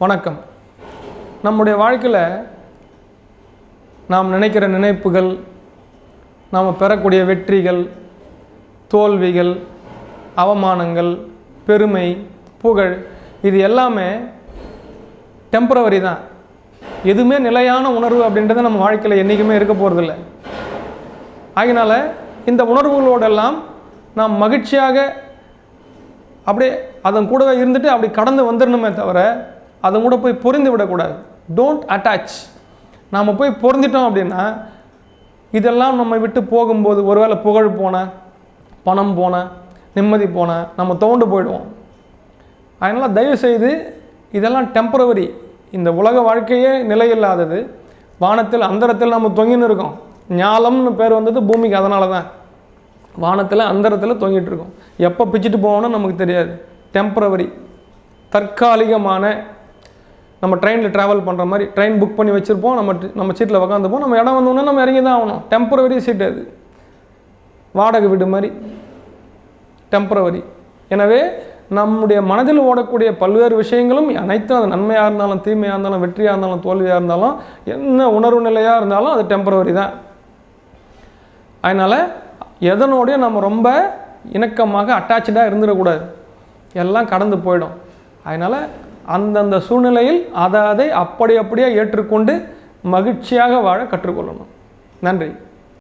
வணக்கம். நம்முடைய வாழ்க்கையில் நாம் நினைக்கிற நினைப்புகள் நாம் பெறக்கூடிய வெற்றிகள் தோல்விகள் அவமானங்கள் பெருமை புகழ் இது எல்லாமே டெம்பரவரி தான். எதுவுமே நிலையான உணர்வு அப்படின்றது நம்ம வாழ்க்கையில் என்றைக்குமே இருக்க போகிறதில்ல ஆகினால இந்த உணர்வுகளோடெல்லாம் நாம் மகிழ்ச்சியாக அப்படியே அதன் கூடவே இருந்துட்டு அப்படி கடந்து வந்துடணுமே தவிர அதை கூட போய் பொருந்து விடக்கூடாது. டோன்ட் அட்டாச் நாம் போய் பொருந்திட்டோம் அப்படின்னா இதெல்லாம் நம்ம விட்டு போகும்போது ஒருவேளை புகழ் போன பணம் போன நிம்மதி போன நம்ம தோண்டு போயிடுவோம். அதனால் தயவு செய்து இதெல்லாம் டெம்பரவரி இந்த உலக வாழ்க்கையே நிலையில்லாதது. வானத்தில் அந்தரத்தில் நம்ம தொங்கின்னு இருக்கோம். ஞாலம்னு பேர் வந்தது பூமிக்கு அதனால தான் வானத்தில் அந்தரத்தில் தொங்கிட்டு இருக்கோம். எப்போ பிச்சுட்டு போவோம்னு நமக்கு தெரியாது. டெம்பரவரி தற்காலிகமான நம்ம ட்ரெயினில் ட்ராவல் பண்ணுற மாதிரி ட்ரெயின் புக் பண்ணி வச்சுருப்போம். நம்ம நம்ம சீட்டில் உக்காந்துப்போம். நம்ம இடம் வந்தோடனே நம்ம இறங்கி தான் ஆகணும். டெம்பரவரி சீட் அது. வாடகை வீடு மாதிரி. டெம்பரவரி எனவே நம்முடைய மனதில் ஓடக்கூடிய பல்வேறு விஷயங்களும் அனைத்தும் அது நன்மையாக இருந்தாலும் தீமையாக இருந்தாலும் வெற்றியாக இருந்தாலும் தோல்வியாக இருந்தாலும் என்ன உணர்வு நிலையாக இருந்தாலும் அது டெம்பரவரி தான். அதனால் எதனோடய நம்ம ரொம்ப இணக்கமாக அட்டாச்சாக இருந்துடக்கூடாது. எல்லாம் கடந்து போயிடும். அதனால் அந்தந்த சூழ்நிலையில் அதை அதை அப்படி அப்படியே ஏற்றுக்கொண்டு மகிழ்ச்சியாக வாழ கற்றுக்கொள்ளணும். நன்றி.